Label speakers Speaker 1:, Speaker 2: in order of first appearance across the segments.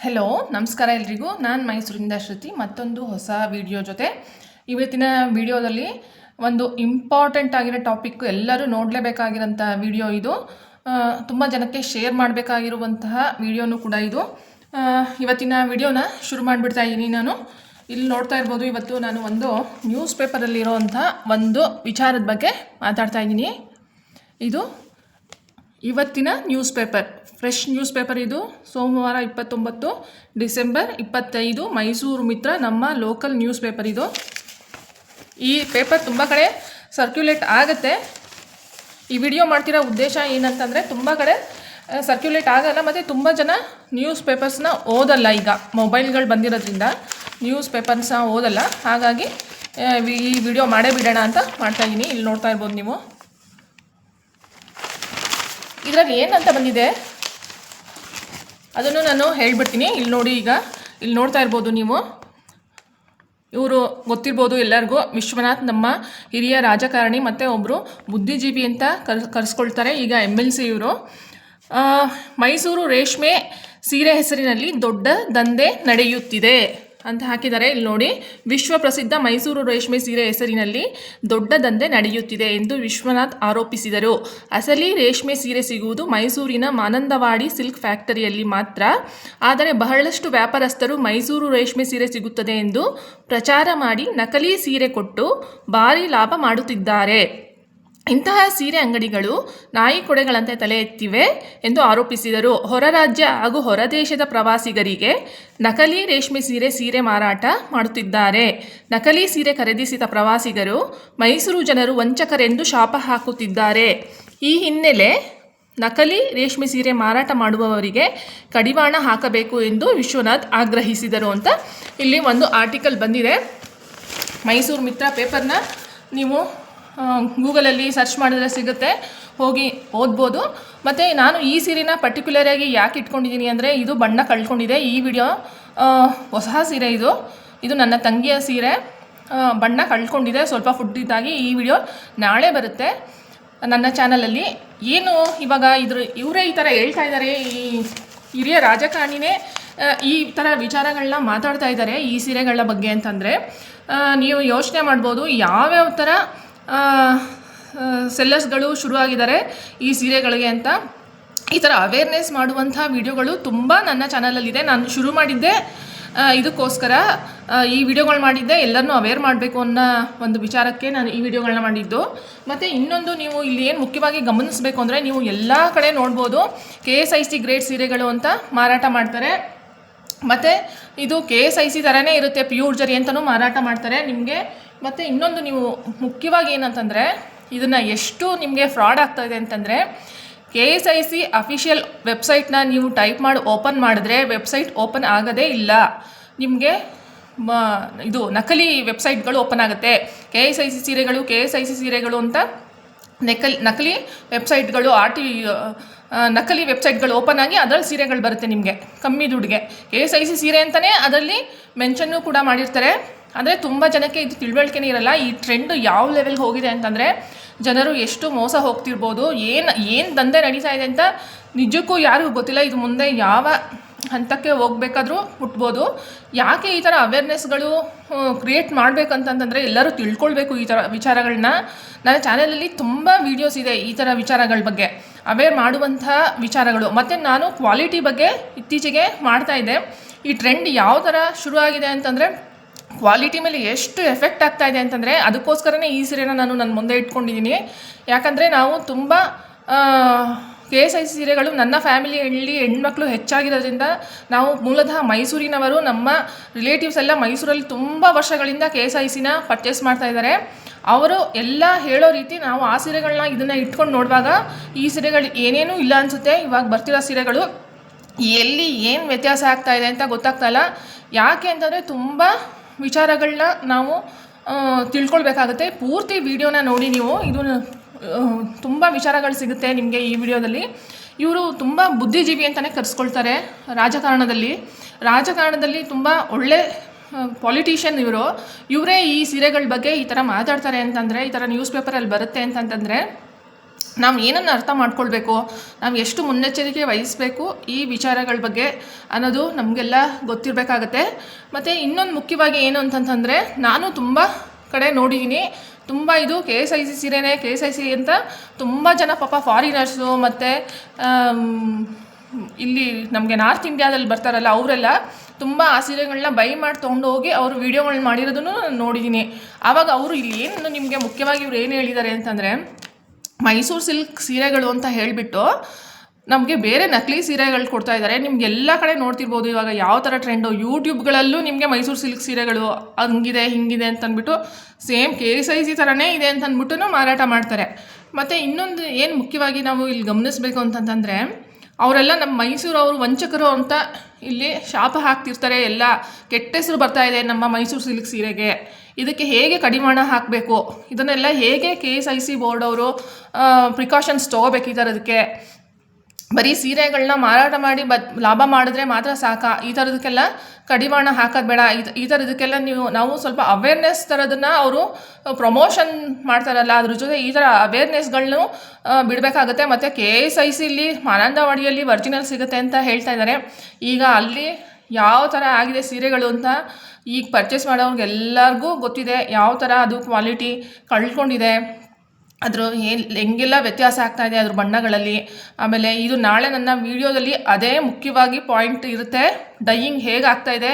Speaker 1: Hello ನಮಸ್ಕಾರ ಎಲ್ರಿಗೂ. ನಾನು ಮೈಸೂರಿಂದ ಶ್ರುತಿ, ಮತ್ತೊಂದು ಹೊಸ ವಿಡಿಯೋ ಜೊತೆ. ಇವತ್ತಿನ ವಿಡಿಯೋದಲ್ಲಿ ಒಂದು ಇಂಪಾರ್ಟೆಂಟ್ ಆಗಿರೋ ಟಾಪಿಕ್ ಎಲ್ಲರೂ ನೋಡಲೇಬೇಕಾಗಿರೋಂಥ ವಿಡಿಯೋ ಇದು. ತುಂಬ ಜನಕ್ಕೆ ಶೇರ್ ಮಾಡಬೇಕಾಗಿರುವಂತಹ ವಿಡಿಯೋನು ಕೂಡ ಇದು. ಇವತ್ತಿನ ವಿಡಿಯೋನ ಶುರು ಮಾಡಿಬಿಡ್ತಾ ಇದ್ದೀನಿ ನಾನು. ಇಲ್ಲಿ ನೋಡ್ತಾ ಇರ್ಬೋದು, ಇವತ್ತು ನಾನು ಒಂದು ನ್ಯೂಸ್ ಪೇಪರಲ್ಲಿರೋವಂಥ ಒಂದು ವಿಚಾರದ ಬಗ್ಗೆ ಮಾತಾಡ್ತಾ ಇದ್ದೀನಿ ಇದು ಇವತ್ತಿನ news paper fresh news paper ಇದು. ಸೋಮವಾರ ಇಪ್ಪತ್ತೊಂಬತ್ತು, ಡಿಸೆಂಬರ್ ಇಪ್ಪತ್ತೈದು, ಮೈಸೂರು ಮಿತ್ರ, ನಮ್ಮ ಲೋಕಲ್ ನ್ಯೂಸ್ ಪೇಪರ್ ಇದು. ಈ ಪೇಪರ್ ತುಂಬ ಕಡೆ ಸರ್ಕ್ಯುಲೇಟ್ ಆಗುತ್ತೆ. ಈ ವಿಡಿಯೋ ಮಾಡ್ತಿರೋ ಉದ್ದೇಶ ಏನಂತಂದರೆ, ತುಂಬ ಕಡೆ ಸರ್ಕ್ಯುಲೇಟ್ ಆಗಲ್ಲ, ಮತ್ತು ತುಂಬ ಜನ ನ್ಯೂಸ್ ಪೇಪರ್ಸ್ನ ಓದಲ್ಲ ಈಗ. ಮೊಬೈಲ್ಗಳು ಬಂದಿರೋದ್ರಿಂದ ನ್ಯೂಸ್ ಪೇಪರ್ಸ್ನ ಓದಲ್ಲ. ಹಾಗಾಗಿ ಈ ವಿಡಿಯೋ ಮಾಡೇ ಬಿಡೋಣ ಅಂತ ಮಾಡ್ತಾಯಿದ್ದೀನಿ ಇಲ್ಲಿ ನೋಡ್ತಾ ಇರ್ಬೋದು ನೀವು. ಇದರಲ್ಲಿ ಏನಂತ ಬಂದಿದೆ? ಅದನ್ನು ನಾನು ಹೇಳ್ಬಿಡ್ತೀನಿ. ಇಲ್ಲಿ ನೋಡಿ ಈಗ. ಇಲ್ಲಿ ನೋಡ್ತಾ ಇರ್ಬೋದು ನೀವು. ಇವರು ಗೊತ್ತಿರ್ಬೋದು ಎಲ್ಲರಿಗೂ. ವಿಶ್ವನಾಥ್ ನಮ್ಮ ಹಿರಿಯ ರಾಜಕಾರಣಿ, ಮತ್ತು ಒಬ್ಬರು ಬುದ್ಧಿಜೀವಿ ಅಂತ ಕರ್, ಕರೆಸ್ಕೊಳ್ತಾರೆ ಈಗ ಎಂ ಎಲ್ ಸಿ ಇವರು. ಮೈಸೂರು ರೇಷ್ಮೆ ಸೀರೆ ಹೆಸರಿನಲ್ಲಿ ದೊಡ್ಡ ದಂಧೆ ನಡೆಯುತ್ತಿದೆ. ಅಂತ ಹಾಕಿದ್ದಾರೆ ಇಲ್ಲಿ ನೋಡಿ ವಿಶ್ವ ಪ್ರಸಿದ್ಧ ಮೈಸೂರು ರೇಷ್ಮೆ ಸೀರೆ ಹೆಸರಿನಲ್ಲಿ ದೊಡ್ಡ ದಂಧೆ ನಡೆಯುತ್ತಿದೆ ಎಂದು ವಿಶ್ವನಾಥ್ ಆರೋಪಿಸಿದರು. ಅಸಲಿ ರೇಷ್ಮೆ ಸೀರೆ ಸಿಗುವುದು ಮೈಸೂರಿನ ಮಾನಂದವಾಡಿ ಸಿಲ್ಕ್ ಫ್ಯಾಕ್ಟರಿಯಲ್ಲಿ ಮಾತ್ರ. ಆದರೆ ಬಹಳಷ್ಟು ವ್ಯಾಪಾರಸ್ಥರು ಮೈಸೂರು ರೇಷ್ಮೆ ಸೀರೆ ಸಿಗುತ್ತದೆ ಎಂದು ಪ್ರಚಾರ ಮಾಡಿ ನಕಲಿ ಸೀರೆ ಕೊಟ್ಟು ಭಾರಿ ಲಾಭ ಮಾಡುತ್ತಿದ್ದಾರೆ. ಇಂತಹ ಸೀರೆ ಅಂಗಡಿಗಳು ನಾಯಿ ಕೊಡೆಗಳಂತೆ ತಲೆ ಎತ್ತಿವೆ ಎಂದು ಆರೋಪಿಸಿದರು. ಹೊರ ರಾಜ್ಯ ಹಾಗೂ ಹೊರದೇಶದ ಪ್ರವಾಸಿಗರಿಗೆ ನಕಲಿ ರೇಷ್ಮೆ ಸೀರೆ ಸೀರೆ ಮಾರಾಟ ಮಾಡುತ್ತಿದ್ದಾರೆ. ನಕಲಿ ಸೀರೆ ಖರೀದಿಸಿದ ಪ್ರವಾಸಿಗರು ಮೈಸೂರು ಜನರು ವಂಚಕರೆಂದು ಶಾಪ ಹಾಕುತ್ತಿದ್ದಾರೆ. ಈ ಹಿನ್ನೆಲೆ ನಕಲಿ ರೇಷ್ಮೆ ಸೀರೆ ಮಾರಾಟ ಮಾಡುವವರಿಗೆ ಕಡಿವಾಣ ಹಾಕಬೇಕು ಎಂದು ವಿಶ್ವನಾಥ್ ಆಗ್ರಹಿಸಿದರು ಅಂತ ಇಲ್ಲಿ ಒಂದು ಆರ್ಟಿಕಲ್ ಬಂದಿದೆ. ಮೈಸೂರು ಮಿತ್ರ ಪೇಪರ್ನ ನೀವು ಗೂಗಲಲ್ಲಿ ಸರ್ಚ್ ಮಾಡಿದ್ರೆ ಸಿಗುತ್ತೆ. ಹೋಗಿ ಓದ್ಬೋದು. ಮತ್ತು ನಾನು ಈ ಸೀರೆನ ಪರ್ಟಿಕ್ಯುಲರಾಗಿ ಯಾಕೆ ಇಟ್ಕೊಂಡಿದ್ದೀನಿ ಅಂದರೆ ಇದು ಬಣ್ಣ ಕಳ್ಕೊಂಡಿದೆ. ಈ ವಿಡಿಯೋ ಹೊಸ ಸೀರೆ ಇದು. ಇದು ನನ್ನ ತಂಗಿಯ ಸೀರೆ. ಬಣ್ಣ ಕಳ್ಕೊಂಡಿದೆ. ಸ್ವಲ್ಪ ಫುಡ್ ಇದ್ದಾಗಿ ಈ ವಿಡಿಯೋ ನಾಳೆ ಬರುತ್ತೆ. ನನ್ನ ಚಾನಲಲ್ಲಿ ಏನು ಇವಾಗ ಇದ್ರ, ಇವರೇ ಈ ಥರ ಹೇಳ್ತಾ ಇದ್ದಾರೆ ಈ ಹಿರಿಯ ರಾಜಕಾರಣಿನೇ ಈ ಥರ ವಿಚಾರಗಳನ್ನ ಮಾತಾಡ್ತಾ ಇದ್ದಾರೆ ಈ ಸೀರೆಗಳ ಬಗ್ಗೆ ಅಂತಂದರೆ. ನೀವು ಯೋಚನೆ ಮಾಡ್ಬೋದು. ಯಾವ್ಯಾವ ಥರ ಸೆಲ್ಲರ್ಸ್ಗಳು ಶುರುವಾಗಿದ್ದಾರೆ ಈ ಸೀರೆಗಳಿಗೆ ಅಂತ. ಈ ಥರ ಅವೇರ್ನೆಸ್ ಮಾಡುವಂಥ ವಿಡಿಯೋಗಳು ತುಂಬ ನನ್ನ ಚಾನಲಲ್ಲಿದೆ ನಾನು ಶುರು ಮಾಡಿದ್ದೆ ಇದಕ್ಕೋಸ್ಕರ ಈ ವಿಡಿಯೋಗಳು ಮಾಡಿದ್ದೆ ಎಲ್ಲರನ್ನೂ ಅವೇರ್ ಮಾಡಬೇಕು ಅನ್ನೋ ಒಂದು ವಿಚಾರಕ್ಕೆ ನಾನು ಈ ವಿಡಿಯೋಗಳನ್ನ ಮಾಡಿದ್ದು. ಮತ್ತು ಇನ್ನೊಂದು ನೀವು ಇಲ್ಲಿ ಏನು ಮುಖ್ಯವಾಗಿ ಗಮನಿಸಬೇಕು ಅಂದರೆ ನೀವು ಎಲ್ಲ ಕಡೆ ನೋಡ್ಬೋದು K S I C grade ಸೀರೆಗಳು ಅಂತ ಮಾರಾಟ ಮಾಡ್ತಾರೆ. ಮತ್ತು ಇದು ಕೆ ಎಸ್ ಐ ಸಿ ಥರನೇ ಇರುತ್ತೆ ಪ್ಯೂರ್ ಜರಿ ಅಂತಲೂ ಮಾರಾಟ ಮಾಡ್ತಾರೆ. ನಿಮಗೆ ಮತ್ತು ಇನ್ನೊಂದು ನೀವು ಮುಖ್ಯವಾಗಿ ಏನಂತಂದರೆ, ಇದನ್ನು ಎಷ್ಟು ನಿಮಗೆ ಫ್ರಾಡ್ ಆಗ್ತಾ ಇದೆ ಅಂತಂದರೆ K S I C official ವೆಬ್ಸೈಟ್ನ ನೀವು ಟೈಪ್ ಮಾಡಿ ಓಪನ್ ಮಾಡಿದ್ರೆ ವೆಬ್ಸೈಟ್ ಓಪನ್ ಆಗೋದೇ ಇಲ್ಲ. ನಿಮಗೆ ಇದು ನಕಲಿ ವೆಬ್ಸೈಟ್ಗಳು ಓಪನ್ ಆಗುತ್ತೆ. ಕೆ ಎಸ್ ಐ ಸಿ ಸೀರೆಗಳು ಕೆ ಎಸ್ ಐ ಸಿ ಸೀರೆಗಳು ಅಂತ ನಕಲಿ ನಕಲಿ ವೆಬ್ಸೈಟ್ಗಳು ಆರ್ ಟಿ ನಕಲಿ ವೆಬ್ಸೈಟ್ಗಳು ಓಪನ್ ಆಗಿ ಅದರಲ್ಲಿ ಸೀರೆಗಳು ಬರುತ್ತೆ ನಿಮಗೆ, ಕಮ್ಮಿ ದುಡ್ಡಿಗೆ. ಕೆ ಎಸ್ ಐ ಸಿ ಸೀರೆ ಅಂತಲೇ ಅದರಲ್ಲಿ ಮೆನ್ಷನ್ನು ಕೂಡ ಮಾಡಿರ್ತಾರೆ. ಅಂದರೆ ತುಂಬ ಜನಕ್ಕೆ ಇದು ತಿಳುವಳಿಕೆನೇ ಇರಲ್ಲ. ಈ ಟ್ರೆಂಡ್ ಯಾವ ಲೆವೆಲ್ಗೆ ಹೋಗಿದೆ ಅಂತಂದರೆ ಜನರು ಎಷ್ಟು ಮೋಸ ಹೋಗ್ತಿರ್ಬೋದು, ಏನು ಏನು ದಂಧೆ ನಡೀತಾ ಇದೆ ಅಂತ ನಿಜಕ್ಕೂ ಯಾರಿಗೂ ಗೊತ್ತಿಲ್ಲ. ಇದು ಮುಂದೆ ಯಾವ ಹಂತಕ್ಕೆ ಹೋಗ್ಬೇಕಾದ್ರೂ ಹುಟ್ಬೋದು. ಯಾಕೆ ಈ ಥರ ಅವೇರ್ನೆಸ್ಗಳು ಕ್ರಿಯೇಟ್ ಮಾಡಬೇಕಂತಂತಂದರೆ ಎಲ್ಲರೂ ತಿಳ್ಕೊಳ್ಬೇಕು ಈ ಥರ ವಿಚಾರಗಳನ್ನ ನನ್ನ ಚಾನಲಲ್ಲಿ ತುಂಬ ವೀಡಿಯೋಸ್ ಇದೆ ಈ ಥರ ವಿಚಾರಗಳ ಬಗ್ಗೆ. ಅವೇರ್ ಮಾಡುವಂಥ ವಿಚಾರಗಳು. ಮತ್ತು ನಾನು ಕ್ವಾಲಿಟಿ ಬಗ್ಗೆ ಇತ್ತೀಚೆಗೆ ಮಾಡ್ತಾ ಇದ್ದೆ. ಈ ಟ್ರೆಂಡ್ ಯಾವ ಥರ ಶುರು ಆಗಿದೆ ಅಂತಂದರೆ ಕ್ವಾಲಿಟಿ ಮೇಲೆ ಎಷ್ಟು ಎಫೆಕ್ಟ್ ಆಗ್ತಾ ಇದೆ ಅಂತಂದರೆ ಅದಕ್ಕೋಸ್ಕರನೇ ಈ ಸೀರೆನ ನಾನು ನನ್ನ ಮುಂದೆ ಇಟ್ಕೊಂಡಿದ್ದೀನಿ. ಯಾಕಂದರೆ ನಾವು ತುಂಬ ಕೆ ಎಸ್ ಐ ಸಿ ಸೀರೆಗಳು ನನ್ನ ಫ್ಯಾಮಿಲಿಯಲ್ಲಿ ಹೆಣ್ಮಕ್ಳು ಹೆಚ್ಚಾಗಿರೋದ್ರಿಂದ ನಾವು ಮೂಲತಃ ಮೈಸೂರಿನವರು, ನಮ್ಮ ರಿಲೇಟಿವ್ಸ್ ಎಲ್ಲ ಮೈಸೂರಲ್ಲಿ ತುಂಬ ವರ್ಷಗಳಿಂದ ಕೆ ಎಸ್ ಐ ಸಿನ ಪರ್ಚೇಸ್ ಮಾಡ್ತಾ ಇದ್ದಾರೆ. ಅವರು ಎಲ್ಲ ಹೇಳೋ ರೀತಿ ನಾವು ಆ ಸೀರೆಗಳನ್ನ ಇದನ್ನು ಇಟ್ಕೊಂಡು ನೋಡುವಾಗ ಈ ಸೀರೆಗಳು ಏನೇನೂ ಇಲ್ಲ ಅನಿಸುತ್ತೆ. ಇವಾಗ ಬರ್ತಿರೋ ಸೀರೆಗಳು ಎಲ್ಲಿ ಏನು ವ್ಯತ್ಯಾಸ ಆಗ್ತಾ ಇದೆ ಅಂತ ಗೊತ್ತಾಗ್ತಾ ಇಲ್ಲ. ಯಾಕೆ ಅಂತಂದರೆ ತುಂಬ ವಿಚಾರಗಳನ್ನ ನಾವು ತಿಳ್ಕೊಳ್ಬೇಕಾಗುತ್ತೆ. ಪೂರ್ತಿ ವಿಡಿಯೋನ ನೋಡಿ ನೀವು. ಇದು ತುಂಬ ವಿಚಾರಗಳು ಸಿಗುತ್ತೆ ನಿಮಗೆ ಈ ವಿಡಿಯೋದಲ್ಲಿ. ಇವರು ತುಂಬ ಬುದ್ಧಿಜೀವಿ ಅಂತಲೇ ಕರೆಸ್ಕೊಳ್ತಾರೆ ರಾಜಕಾರಣದಲ್ಲಿ. ರಾಜಕಾರಣದಲ್ಲಿ ತುಂಬ ಒಳ್ಳೆ ಪಾಲಿಟಿಷಿಯನ್ ಇವರು. ಇವರೇ ಈ ಸೀರೆಗಳ ಬಗ್ಗೆ ಈ ಥರ ಮಾತಾಡ್ತಾರೆ ಅಂತಂದರೆ, ಈ ಥರ ನ್ಯೂಸ್ ಪೇಪರಲ್ಲಿ ಬರುತ್ತೆ ಅಂತಂತಂದರೆ ನಾವು ಏನನ್ನು ಅರ್ಥ ಮಾಡ್ಕೊಳ್ಬೇಕು, ನಾವು ಎಷ್ಟು ಮುನ್ನೆಚ್ಚರಿಕೆ ವಹಿಸಬೇಕು ಈ ವಿಚಾರಗಳ ಬಗ್ಗೆ ಅನ್ನೋದು ನಮಗೆಲ್ಲ ಗೊತ್ತಿರಬೇಕಾಗತ್ತೆ. ಮತ್ತು ಇನ್ನೊಂದು ಮುಖ್ಯವಾಗಿ ಏನು ಅಂತಂತಂದರೆ, ನಾನು ತುಂಬ ಕಡೆ ನೋಡಿದ್ದೀನಿ ತುಂಬ ಇದು ಕೆ ಎಸ್ ಐ ಸಿ ಸೀರೆನೇ, ಕೆ ಎಸ್ ಐ ಸಿ ಅಂತ ತುಂಬ ಜನ ಪಾಪ ಫಾರಿನರ್ಸು ಮತ್ತು ಇಲ್ಲಿ ನಮಗೆ ನಾರ್ತ್ ಇಂಡಿಯಾದಲ್ಲಿ ಬರ್ತಾರಲ್ಲ ಅವರೆಲ್ಲ ತುಂಬ ಆ ಸೀರೆಗಳನ್ನ ಬೈ ಮಾಡಿ ತೊಗೊಂಡು ಹೋಗಿ ಅವರು ವೀಡಿಯೋಗಳನ್ನ ಮಾಡಿರೋದನ್ನು ನಾನು ನೋಡಿದ್ದೀನಿ ಆವಾಗ ಅವರು ಇಲ್ಲಿ ಏನು ನಿಮಗೆ ಮುಖ್ಯವಾಗಿ ಇವ್ರು ಏನು ಹೇಳಿದ್ದಾರೆ ಅಂತಂದರೆ ಮೈಸೂರು ಸಿಲ್ಕ್ ಸೀರೆಗಳು ಅಂತ ಹೇಳಿಬಿಟ್ಟು ನಮಗೆ ಬೇರೆ ನಕಲಿ ಸೀರೆಗಳು ಕೊಡ್ತಾ ಇದ್ದಾರೆ. ನಿಮ್ಗೆ ಎಲ್ಲ ಕಡೆ ನೋಡ್ತಿರ್ಬೋದು ಇವಾಗ ಯಾವ ಥರ ಟ್ರೆಂಡು ಯೂಟ್ಯೂಬ್ಗಳಲ್ಲೂ ನಿಮಗೆ ಮೈಸೂರು ಸಿಲ್ಕ್ ಸೀರೆಗಳು ಹಂಗಿದೆ, ಹಿಂಗಿದೆ ಅಂತ ಅಂದ್ಬಿಟ್ಟು ಸೇಮ್ ಕೆ ಸೈಜಿ ಥರನೇ ಇದೆ ಅಂತಂದ್ಬಿಟ್ಟು ಮಾರಾಟ ಮಾಡ್ತಾರೆ. ಮತ್ತು ಇನ್ನೊಂದು ಏನು ಮುಖ್ಯವಾಗಿ ನಾವು ಇಲ್ಲಿ ಗಮನಿಸಬೇಕು ಅಂತಂತಂದರೆ ಅವರೆಲ್ಲ ನಮ್ಮ ಮೈಸೂರವರು ವಂಚಕರು ಅಂತ ಇಲ್ಲಿ ಶಾಪ ಹಾಕ್ತಿರ್ತಾರೆ. ಎಲ್ಲ ಕೆಟ್ಟ ಹೆಸರು ಬರ್ತಾ ಇದೆ ನಮ್ಮ ಮೈಸೂರು ಸಿಲ್ಕ್ ಸೀರೆಗೆ. ಇದಕ್ಕೆ ಹೇಗೆ ಕಡಿವಾಣ ಹಾಕಬೇಕು? ಇದನ್ನೆಲ್ಲ ಹೇಗೆ K S I C board ಅವರು ಪ್ರಿಕಾಷನ್ಸ್ ತೊಗೋಬೇಕು ಈ ಬರೀ ಸೀರೆಗಳನ್ನ ಮಾರಾಟ ಮಾಡಿ ಬದ್ ಲಾಭ ಮಾಡಿದ್ರೆ ಮಾತ್ರ ಸಾಕ? ಈ ಥರದಕ್ಕೆಲ್ಲ ಕಡಿವಾಣ ಹಾಕೋದು ಬೇಡ. ಈ ಥರದಕ್ಕೆಲ್ಲ ನೀವು, ನಾವು ಸ್ವಲ್ಪ ಅವೇರ್ನೆಸ್ ಥರದನ್ನ ಅವರು ಪ್ರಮೋಷನ್ ಮಾಡ್ತಾರಲ್ಲ, ಅದ್ರ ಜೊತೆ ಈ ಥರ ಅವೇರ್ನೆಸ್ಗಳನ್ನು ಬಿಡಬೇಕಾಗತ್ತೆ. ಮತ್ತು ಕೆ ಎಸ್ ಐ ಸಿಲಿ ಮಾನಂದವಾಡಿಯಲ್ಲಿ ಒರಿಜಿನಲ್ ಸಿಗುತ್ತೆ ಅಂತ ಹೇಳ್ತಾ ಇದ್ದಾರೆ ಈಗ ಅಲ್ಲಿ ಯಾವ ಥರ ಆಗಿದೆ ಸೀರೆಗಳು ಅಂತ ಈಗ ಪರ್ಚೇಸ್ ಮಾಡೋರ್ಗೆಲ್ಲರಿಗೂ ಗೊತ್ತಿದೆ. ಯಾವ ಥರ ಅದು ಕ್ವಾಲಿಟಿ ಕಳ್ಕೊಂಡಿದೆ. ಅದ್ರ ಏನು ಹೆಂಗೆಲ್ಲ ವ್ಯತ್ಯಾಸ ಆಗ್ತಾ ಇದೆ ಅದ್ರ ಬಣ್ಣಗಳಲ್ಲಿ. ಆಮೇಲೆ ಇದು ನಾಳೆ ನನ್ನ ವೀಡಿಯೋದಲ್ಲಿ ಅದೇ ಮುಖ್ಯವಾಗಿ ಪಾಯಿಂಟ್ ಇರುತ್ತೆ. ಡೈಯಿಂಗ್ ಹೇಗೆ ಆಗ್ತಾ ಇದೆ,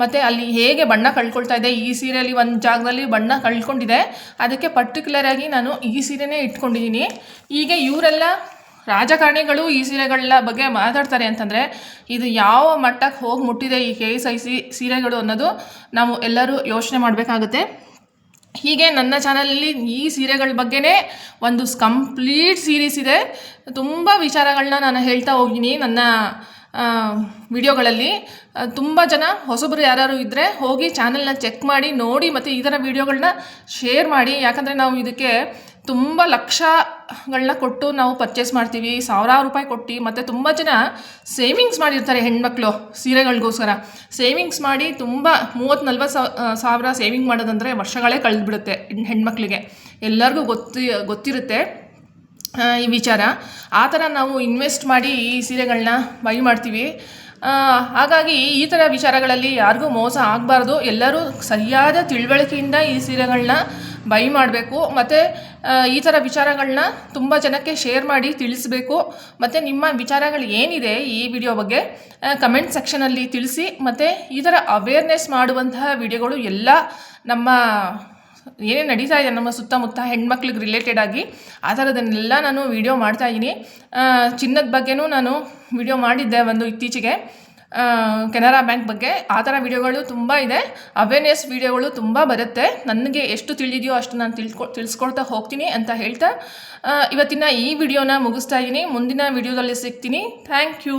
Speaker 1: ಮತ್ತು ಅಲ್ಲಿ ಹೇಗೆ ಬಣ್ಣ ಕಳ್ಕೊಳ್ತಾ ಇದೆ. ಈ ಸೀರೆಯಲ್ಲಿ ಒಂದು ಜಾಗದಲ್ಲಿ ಬಣ್ಣ ಕಳ್ಕೊಂಡಿದೆ. ಅದಕ್ಕೆ ಪರ್ಟಿಕ್ಯುಲರಾಗಿ ನಾನು ಈ ಸೀರೆನೇ ಇಟ್ಕೊಂಡಿದ್ದೀನಿ ಈಗ ಇವರೆಲ್ಲ ರಾಜಕಾರಣಿಗಳು ಈ ಸೀರೆಗಳ ಬಗ್ಗೆ ಮಾತಾಡ್ತಾರೆ ಅಂತಂದರೆ, ಇದು ಯಾವ ಮಟ್ಟಕ್ಕೆ ಹೋಗಿ ಮುಟ್ಟಿದೆ ಈ ಕೆ ಎಸ್ ಐ ಸಿ ಸೀರೆಗಳು ಅನ್ನೋದು ನಾವು ಎಲ್ಲರೂ ಯೋಚನೆ ಮಾಡಬೇಕಾಗುತ್ತೆ. ಹೀಗೆ ನನ್ನ ಚಾನಲಲ್ಲಿ ಈ ಸೀರೆಗಳ ಬಗ್ಗೆನೇ ಒಂದು ಕಂಪ್ಲೀಟ್ ಸೀರೀಸ್ ಇದೆ. ತುಂಬ ವಿಚಾರಗಳನ್ನ ನಾನು ಹೇಳ್ತಾ ಹೋಗಿನಿ ನನ್ನ ವಿಡಿಯೋಗಳಲ್ಲಿ. ತುಂಬ ಜನ, ಹೊಸಬರು ಯಾರು ಇದ್ದರೆ ಹೋಗಿ ಚಾನಲ್ನ ಚೆಕ್ ಮಾಡಿ ನೋಡಿ ಮತ್ತು ಈ ಥರ ವೀಡಿಯೋಗಳನ್ನ ಶೇರ್ ಮಾಡಿ. ಯಾಕಂದರೆ ನಾವು ಇದಕ್ಕೆ ತುಂಬ ಲಕ್ಷಗಳನ್ನ ಕೊಟ್ಟು ನಾವು ಪರ್ಚೇಸ್ ಮಾಡ್ತೀವಿ, ಸಾವಿರಾರು ರೂಪಾಯಿ ಕೊಟ್ಟು, ಮತ್ತು ತುಂಬ ಜನ ಸೇವಿಂಗ್ಸ್ ಮಾಡಿರ್ತಾರೆ ಹೆಣ್ಮಕ್ಳು ಸೀರೆಗಳಿಗೋಸ್ಕರ. ಸೇವಿಂಗ್ಸ್ ಮಾಡಿ ತುಂಬ ಮೂವತ್ತು ನಲ್ವತ್ತು ಸಾವಿರ ಸೇವಿಂಗ್ ಮಾಡೋದಂದರೆ ವರ್ಷಗಳೇ ಕಳೆದ್ಬಿಡುತ್ತೆ ಹೆಣ್ಮಕ್ಳಿಗೆ. ಎಲ್ಲರಿಗೂ ಗೊತ್ತಿ, ಗೊತ್ತಿರುತ್ತೆ ಈ ವಿಚಾರ. ಆ ಥರ ನಾವು ಇನ್ವೆಸ್ಟ್ ಮಾಡಿ ಈ ಸೀರೆಗಳನ್ನ ಬೈ ಮಾಡ್ತೀವಿ. ಹಾಗಾಗಿ ಈ ಥರ ವಿಚಾರಗಳಲ್ಲಿ ಯಾರಿಗೂ ಮೋಸ ಆಗಬಾರ್ದು. ಎಲ್ಲರೂ ಸರಿಯಾದ ತಿಳುವಳಿಕೆಯಿಂದ ಈ ಸೀರೆಗಳನ್ನ ಬೈ ಮಾಡಬೇಕು. ಮತ್ತು ಈ ಥರ ವಿಚಾರಗಳನ್ನ ತುಂಬ ಜನಕ್ಕೆ ಶೇರ್ ಮಾಡಿ ತಿಳಿಸ್ಬೇಕು. ಮತ್ತು ನಿಮ್ಮ ವಿಚಾರಗಳು ಏನಿದೆ ಈ ವಿಡಿಯೋ ಬಗ್ಗೆ ಕಮೆಂಟ್ ಸೆಕ್ಷನಲ್ಲಿ ತಿಳಿಸಿ. ಮತ್ತು ಈ ಥರ ಅವೇರ್ನೆಸ್ ಮಾಡುವಂತಹ ವಿಡಿಯೋಗಳು ಎಲ್ಲ ನಮ್ಮ ಏನೇ ನಡೀತಾ ಇದೆ ನಮ್ಮ ಸುತ್ತಮುತ್ತ ಹೆಣ್ಮಕ್ಳಿಗೆ ರಿಲೇಟೆಡ್ ಆಗಿ, ಆ ಥರದನ್ನೆಲ್ಲ ನಾನು ವಿಡಿಯೋ ಮಾಡ್ತಾ ಇದ್ದೀನಿ ಚಿನ್ನದ ಬಗ್ಗೆನೂ ನಾನು ವಿಡಿಯೋ ಮಾಡಿದ್ದೆ ಒಂದು ಇತ್ತೀಚೆಗೆ. ಕೆನರಾ ಬ್ಯಾಂಕ್ ಬಗ್ಗೆ ಆ ಥರ ವಿಡಿಯೋಗಳು ತುಂಬ ಇದೆ. ಅವೇರ್ನೆಸ್ ವಿಡಿಯೋಗಳು ತುಂಬ ಬರುತ್ತೆ. ನನಗೆ ಎಷ್ಟು ತಿಳಿದಿದೆಯೋ ಅಷ್ಟು ನಾನು ತಿಳ್ಕೊ, ತಿಳಿಸ್ಕೊಳ್ತಾ ಹೋಗ್ತೀನಿ ಅಂತ ಹೇಳ್ತಾ ಇವತ್ತಿನ ಈ ವಿಡಿಯೋನ ಮುಗಿಸ್ತಾ ಇದ್ದೀನಿ. ಮುಂದಿನ ವಿಡಿಯೋದಲ್ಲಿ ಸಿಗ್ತೀನಿ. Thank you